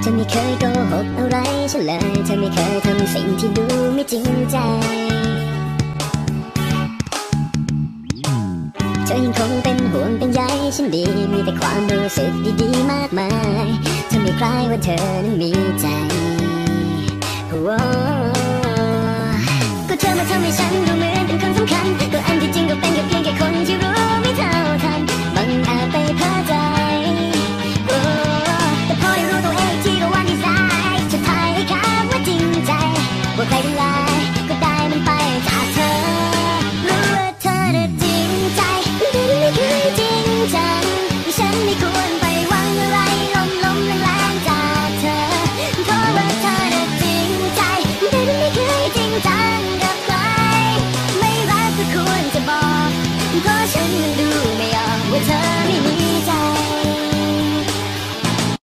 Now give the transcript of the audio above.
เธอไม่เคยโกหกอะไรฉันเลย เธอไม่เคยทำสิ่งที่ดูไม่จริงใจ เธอยังคงเป็นห่วงเป็นใยฉันดี มีแต่ความรู้สึกดีๆมากมาย เธอไม่คล้ายว่าเธอนั้นมีใจ